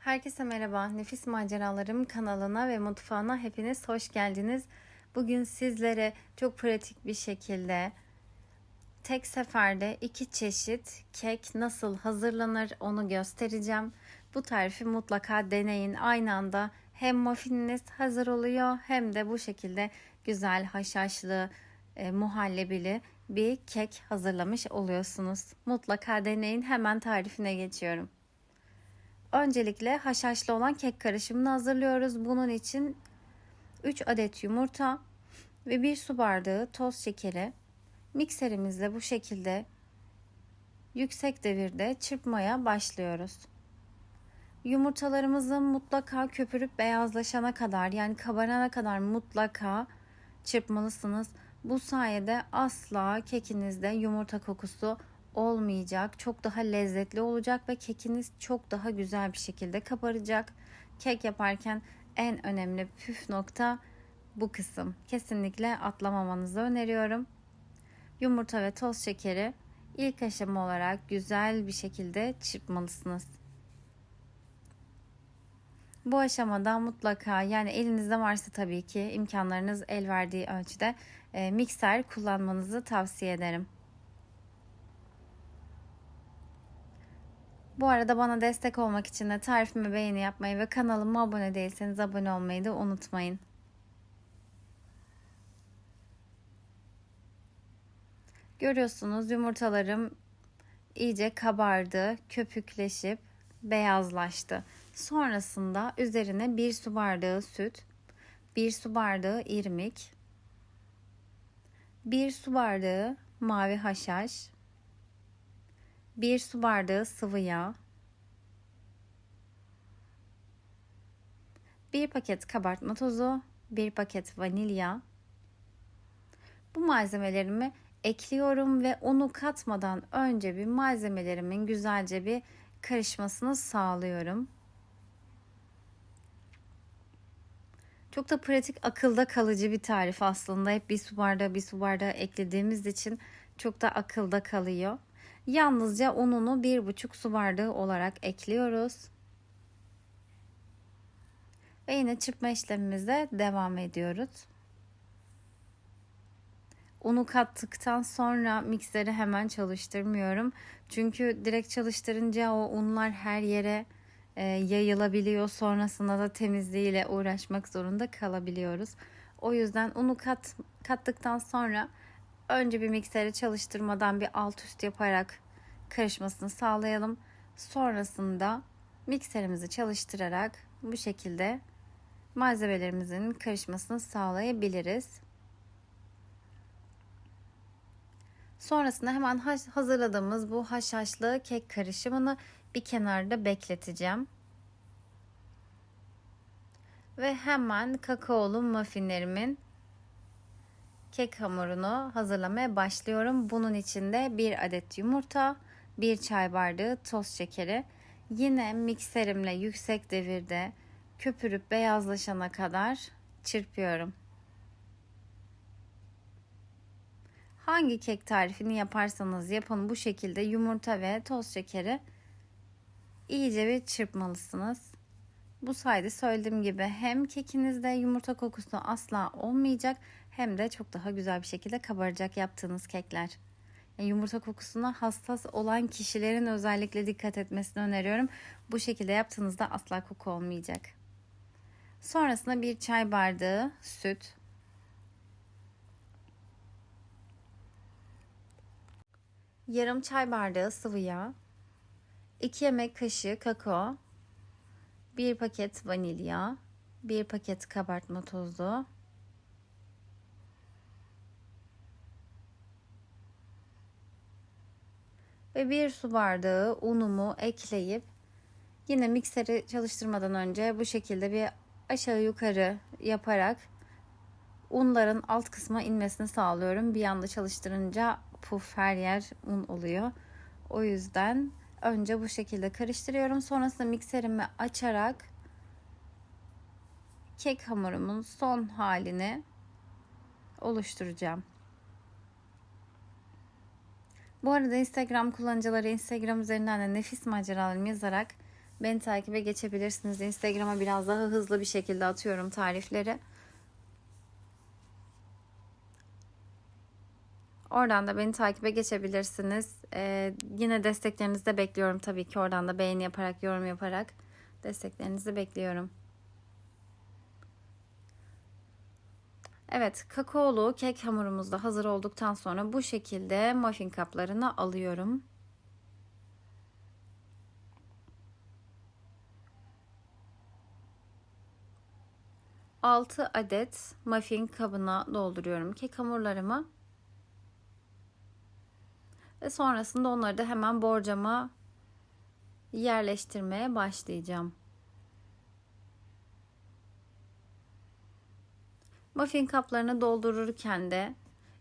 Herkese merhaba. Nefis Maceralarım kanalına ve mutfağına hepiniz hoş geldiniz. Bugün sizlere çok pratik bir şekilde tek seferde iki çeşit kek nasıl hazırlanır onu göstereceğim. Bu tarifi mutlaka deneyin. Aynı anda hem muffininiz hazır oluyor hem de bu şekilde güzel haşhaşlı, e, muhallebili bir kek hazırlamış oluyorsunuz. Mutlaka deneyin. Hemen tarifine geçiyorum. Öncelikle haşhaşlı olan kek karışımını hazırlıyoruz. Bunun için 3 adet yumurta ve 1 su bardağı toz şekeri mikserimizde bu şekilde yüksek devirde çırpmaya başlıyoruz. Yumurtalarımızın mutlaka köpürüp beyazlaşana kadar yani kabarana kadar mutlaka çırpmalısınız. Bu sayede asla kekinizde yumurta kokusu olmayacak. Çok daha lezzetli olacak ve kekiniz çok daha güzel bir şekilde kabaracak. Kek yaparken en önemli püf nokta bu kısım. Kesinlikle atlamamanızı öneriyorum. Yumurta ve toz şekeri ilk aşama olarak güzel bir şekilde çırpmalısınız. Bu aşamada mutlaka yani elinizde varsa tabii ki imkanlarınız el verdiği ölçüde e, mikser kullanmanızı tavsiye ederim. Bu arada bana destek olmak için de tarifimi beğeni yapmayı ve kanalıma abone değilseniz abone olmayı da unutmayın. Görüyorsunuz yumurtalarım iyice kabardı, köpükleşip beyazlaştı. Sonrasında üzerine bir su bardağı süt, bir su bardağı irmik, bir su bardağı mavi haşhaş, 1 su bardağı sıvı yağ, 1 paket kabartma tozu, 1 paket vanilya. Bu malzemelerimi ekliyorum ve unu katmadan önce bir malzemelerimin güzelce bir karışmasını sağlıyorum. Çok da pratik, akılda kalıcı bir tarif aslında. Hep bir su bardağı bir su bardağı eklediğimiz için çok da akılda kalıyor. Yalnızca ununu bir buçuk su bardağı olarak ekliyoruz. Ve yine çırpma işlemimize devam ediyoruz. Unu kattıktan sonra mikseri hemen çalıştırmıyorum. Çünkü direkt çalıştırınca o unlar her yere e, yayılabiliyor. Sonrasında da temizliğiyle uğraşmak zorunda kalabiliyoruz. O yüzden unu kat, kattıktan sonra Önce bir mikseri çalıştırmadan bir alt üst yaparak karışmasını sağlayalım. Sonrasında mikserimizi çalıştırarak bu şekilde malzemelerimizin karışmasını sağlayabiliriz. Sonrasında hemen hazırladığımız bu haşhaşlı kek karışımını bir kenarda bekleteceğim. Ve hemen kakaolu muffinlerimin kek hamurunu hazırlamaya başlıyorum. Bunun içinde bir adet yumurta, bir çay bardağı toz şekeri. Yine mikserimle yüksek devirde köpürüp beyazlaşana kadar çırpıyorum. Hangi kek tarifini yaparsanız yapın bu şekilde yumurta ve toz şekeri iyice bir çırpmalısınız. Bu sayede söylediğim gibi hem kekinizde yumurta kokusu asla olmayacak hem de çok daha güzel bir şekilde kabaracak yaptığınız kekler. Yani yumurta kokusuna hassas olan kişilerin özellikle dikkat etmesini öneriyorum. Bu şekilde yaptığınızda asla koku olmayacak. Sonrasında bir çay bardağı süt, yarım çay bardağı sıvı yağ, 2 yemek kaşığı kakao, 1 paket vanilya, 1 paket kabartma tozu, ve bir su bardağı unumu ekleyip yine mikseri çalıştırmadan önce bu şekilde bir aşağı yukarı yaparak unların alt kısma inmesini sağlıyorum. Bir anda çalıştırınca puf her yer un oluyor. O yüzden önce bu şekilde karıştırıyorum. Sonrasında mikserimi açarak kek hamurumun son halini oluşturacağım. Bu arada Instagram kullanıcıları Instagram üzerinden de nefis maceralarımı yazarak Beni takibe geçebilirsiniz. Instagram'a biraz daha hızlı bir şekilde atıyorum tarifleri. Oradan da beni takibe geçebilirsiniz. Ee, yine desteklerinizi de bekliyorum tabii ki. Oradan da beğeni yaparak, yorum yaparak desteklerinizi bekliyorum. Evet, kakaolu kek hamurumuz da hazır olduktan sonra bu şekilde muffin kaplarına alıyorum. Altı adet muffin kabına dolduruyorum kek hamurlarımı. Ve sonrasında onları da hemen borcama yerleştirmeye başlayacağım. Muffin kaplarını doldururken de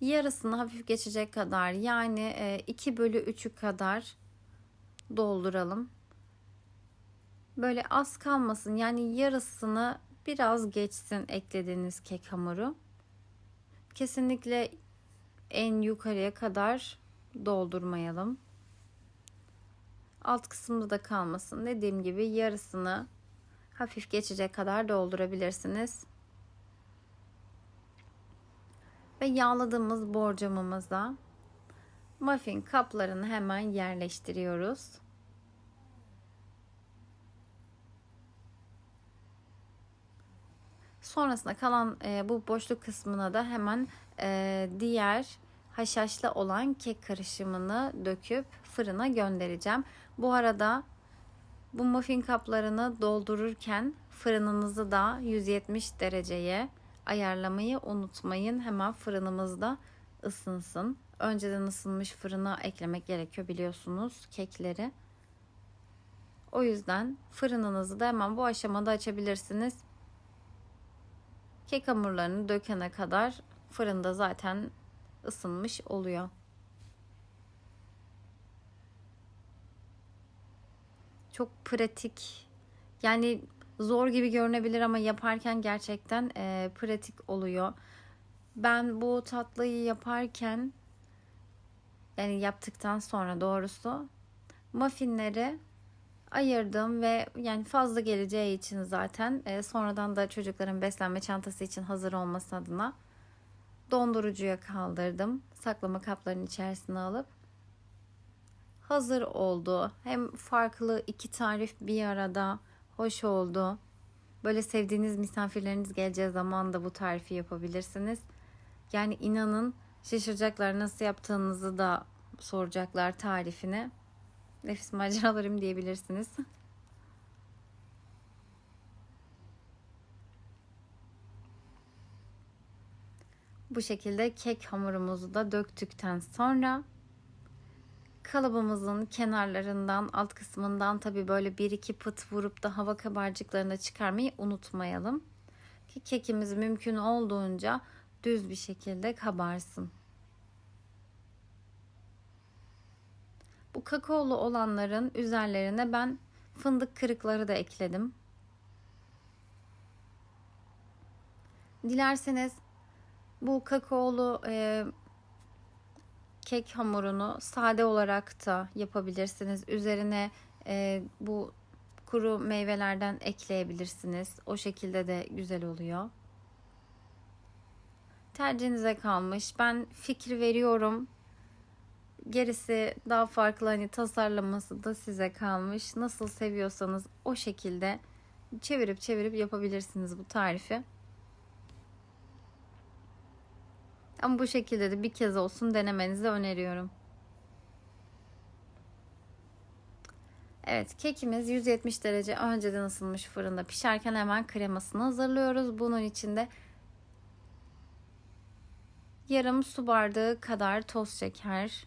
yarısını hafif geçecek kadar yani 2 bölü 3'ü kadar dolduralım. Böyle az kalmasın yani yarısını biraz geçsin eklediğiniz kek hamuru. Kesinlikle en yukarıya kadar doldurmayalım. Alt kısımda da kalmasın. Dediğim gibi yarısını hafif geçecek kadar doldurabilirsiniz. Ve yağladığımız borcamımıza muffin kaplarını hemen yerleştiriyoruz. Sonrasında kalan e, bu boşluk kısmına da hemen e, diğer haşhaşlı olan kek karışımını döküp fırına göndereceğim. Bu arada bu muffin kaplarını doldururken fırınınızı da 170 dereceye ayarlamayı unutmayın. Hemen fırınımızda ısınsın. Önceden ısınmış fırına eklemek gerekiyor biliyorsunuz kekleri. O yüzden fırınınızı da hemen bu aşamada açabilirsiniz. Kek hamurlarını dökene kadar fırında zaten ısınmış oluyor. Çok pratik. Yani zor gibi görünebilir ama yaparken gerçekten e, pratik oluyor. Ben bu tatlıyı yaparken yani yaptıktan sonra doğrusu muffinleri ayırdım ve yani fazla geleceği için zaten e, sonradan da çocukların beslenme çantası için hazır olması adına dondurucuya kaldırdım. Saklama kaplarının içerisine alıp hazır oldu. Hem farklı iki tarif bir arada hoş oldu. Böyle sevdiğiniz misafirleriniz geleceği zaman da bu tarifi yapabilirsiniz. Yani inanın şaşıracaklar nasıl yaptığınızı da soracaklar tarifini. Nefis maceralarım diyebilirsiniz. Bu şekilde kek hamurumuzu da döktükten sonra kalıbımızın kenarlarından alt kısmından tabi böyle bir iki pıt vurup da hava kabarcıklarını çıkarmayı unutmayalım. Ki kekimiz mümkün olduğunca düz bir şekilde kabarsın. Bu kakaolu olanların üzerlerine ben fındık kırıkları da ekledim. Dilerseniz bu kakaolu e, kek hamurunu sade olarak da yapabilirsiniz. Üzerine e, bu kuru meyvelerden ekleyebilirsiniz. O şekilde de güzel oluyor. Tercihinize kalmış. Ben fikir veriyorum. Gerisi daha farklı hani tasarlaması da size kalmış. Nasıl seviyorsanız o şekilde çevirip çevirip yapabilirsiniz bu tarifi. Ama bu şekilde de bir kez olsun denemenizi öneriyorum. Evet kekimiz 170 derece önceden ısınmış fırında pişerken hemen kremasını hazırlıyoruz. Bunun içinde yarım su bardağı kadar toz şeker,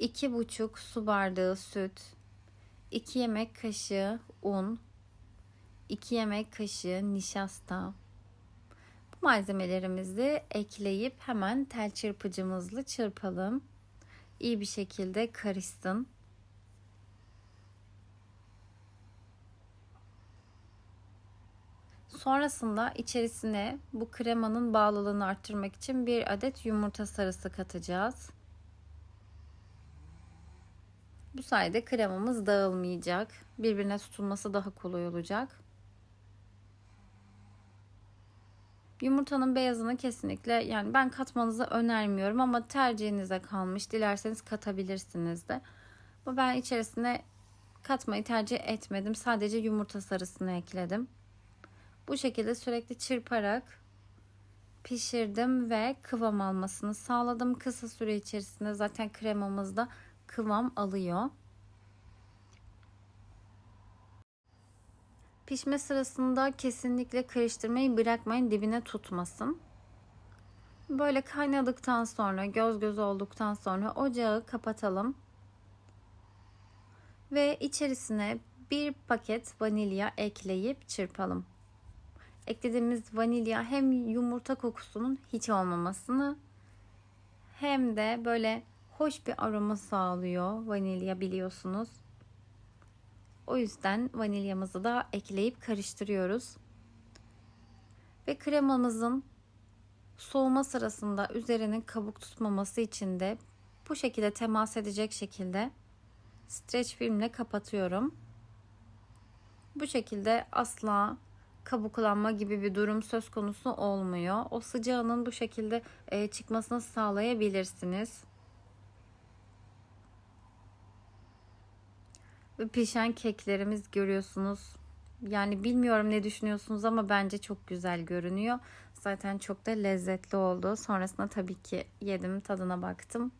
2,5 su bardağı süt, 2 yemek kaşığı un, 2 yemek kaşığı nişasta, malzemelerimizi ekleyip hemen tel çırpıcımızla çırpalım. İyi bir şekilde karışsın. Sonrasında içerisine bu kremanın bağlılığını arttırmak için bir adet yumurta sarısı katacağız. Bu sayede kremamız dağılmayacak. Birbirine tutulması daha kolay olacak. Yumurtanın beyazını kesinlikle yani ben katmanızı önermiyorum ama tercihinize kalmış. Dilerseniz katabilirsiniz de. Ama ben içerisine katmayı tercih etmedim. Sadece yumurta sarısını ekledim. Bu şekilde sürekli çırparak pişirdim ve kıvam almasını sağladım. Kısa süre içerisinde zaten kremamız da kıvam alıyor. Pişme sırasında kesinlikle karıştırmayı bırakmayın dibine tutmasın. Böyle kaynadıktan sonra göz göz olduktan sonra ocağı kapatalım. Ve içerisine bir paket vanilya ekleyip çırpalım. Eklediğimiz vanilya hem yumurta kokusunun hiç olmamasını hem de böyle hoş bir aroma sağlıyor vanilya biliyorsunuz. O yüzden vanilyamızı da ekleyip karıştırıyoruz. Ve kremamızın soğuma sırasında üzerinin kabuk tutmaması için de bu şekilde temas edecek şekilde streç filmle kapatıyorum. Bu şekilde asla kabuklanma gibi bir durum söz konusu olmuyor. O sıcağının bu şekilde e, çıkmasını sağlayabilirsiniz. Pişen keklerimiz görüyorsunuz. Yani bilmiyorum ne düşünüyorsunuz ama bence çok güzel görünüyor. Zaten çok da lezzetli oldu. Sonrasında tabii ki yedim, tadına baktım.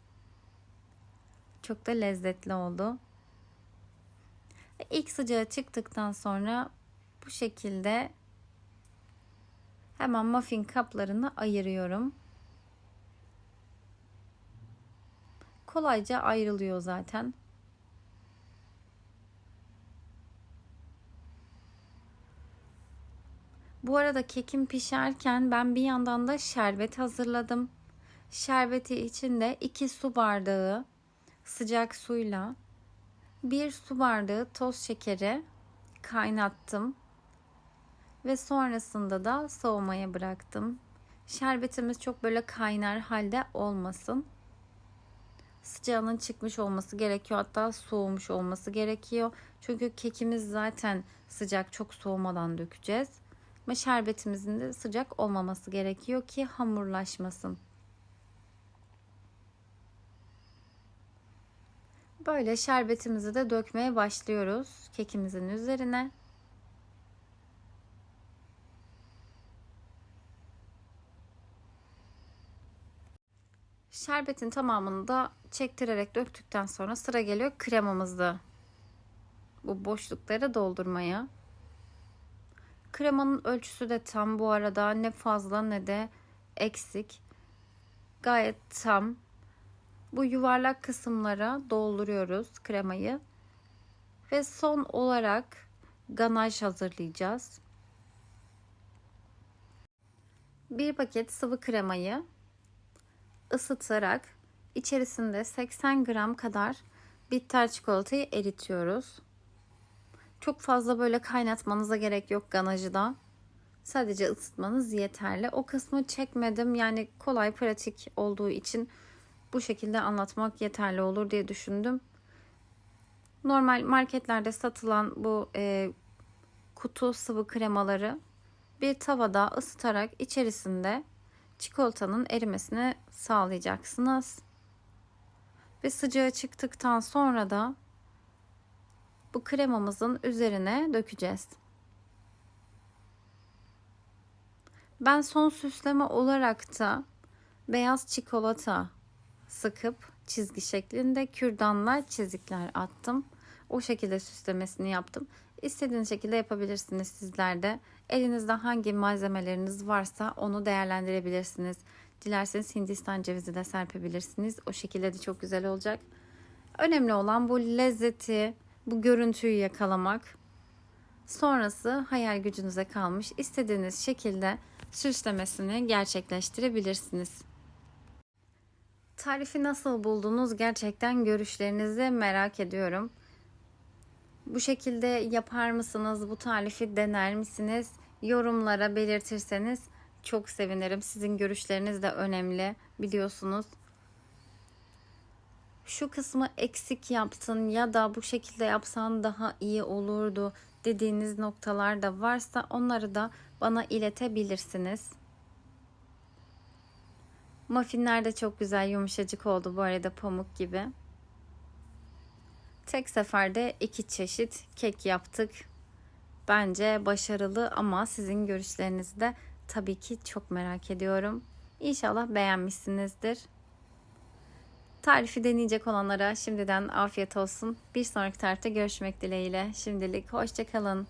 Çok da lezzetli oldu. İlk sıcağı çıktıktan sonra bu şekilde hemen muffin kaplarını ayırıyorum. Kolayca ayrılıyor zaten. Bu arada kekim pişerken ben bir yandan da şerbet hazırladım. Şerbeti içinde 2 su bardağı sıcak suyla bir su bardağı toz şekeri kaynattım ve sonrasında da soğumaya bıraktım. Şerbetimiz çok böyle kaynar halde olmasın. Sıcağının çıkmış olması gerekiyor. Hatta soğumuş olması gerekiyor. Çünkü kekimiz zaten sıcak çok soğumadan dökeceğiz. Ama şerbetimizin de sıcak olmaması gerekiyor ki hamurlaşmasın. Böyle şerbetimizi de dökmeye başlıyoruz kekimizin üzerine. Şerbetin tamamını da çektirerek döktükten sonra sıra geliyor kremamızı bu boşlukları doldurmaya. Kremanın ölçüsü de tam bu arada ne fazla ne de eksik. Gayet tam. Bu yuvarlak kısımlara dolduruyoruz kremayı. Ve son olarak ganaj hazırlayacağız. Bir paket sıvı kremayı ısıtarak içerisinde 80 gram kadar bitter çikolatayı eritiyoruz. Çok fazla böyle kaynatmanıza gerek yok ganajı da. Sadece ısıtmanız yeterli. O kısmı çekmedim. Yani kolay pratik olduğu için bu şekilde anlatmak yeterli olur diye düşündüm. Normal marketlerde satılan bu e, kutu sıvı kremaları bir tavada ısıtarak içerisinde çikolatanın erimesini sağlayacaksınız. Ve sıcağı çıktıktan sonra da bu kremamızın üzerine dökeceğiz. Ben son süsleme olarak da beyaz çikolata sıkıp çizgi şeklinde kürdanla çizikler attım. O şekilde süslemesini yaptım. İstediğiniz şekilde yapabilirsiniz sizler de. Elinizde hangi malzemeleriniz varsa onu değerlendirebilirsiniz. Dilerseniz Hindistan cevizi de serpebilirsiniz. O şekilde de çok güzel olacak. Önemli olan bu lezzeti, bu görüntüyü yakalamak. Sonrası hayal gücünüze kalmış. İstediğiniz şekilde süslemesini gerçekleştirebilirsiniz. Tarifi nasıl buldunuz? Gerçekten görüşlerinizi merak ediyorum. Bu şekilde yapar mısınız? Bu tarifi dener misiniz? Yorumlara belirtirseniz çok sevinirim. Sizin görüşleriniz de önemli biliyorsunuz. Şu kısmı eksik yaptın ya da bu şekilde yapsan daha iyi olurdu dediğiniz noktalar da varsa onları da bana iletebilirsiniz. Muffinler de çok güzel yumuşacık oldu bu arada pamuk gibi. Tek seferde iki çeşit kek yaptık. Bence başarılı ama sizin görüşlerinizi de tabii ki çok merak ediyorum. İnşallah beğenmişsinizdir. Tarifi deneyecek olanlara şimdiden afiyet olsun. Bir sonraki tarifte görüşmek dileğiyle. Şimdilik hoşçakalın.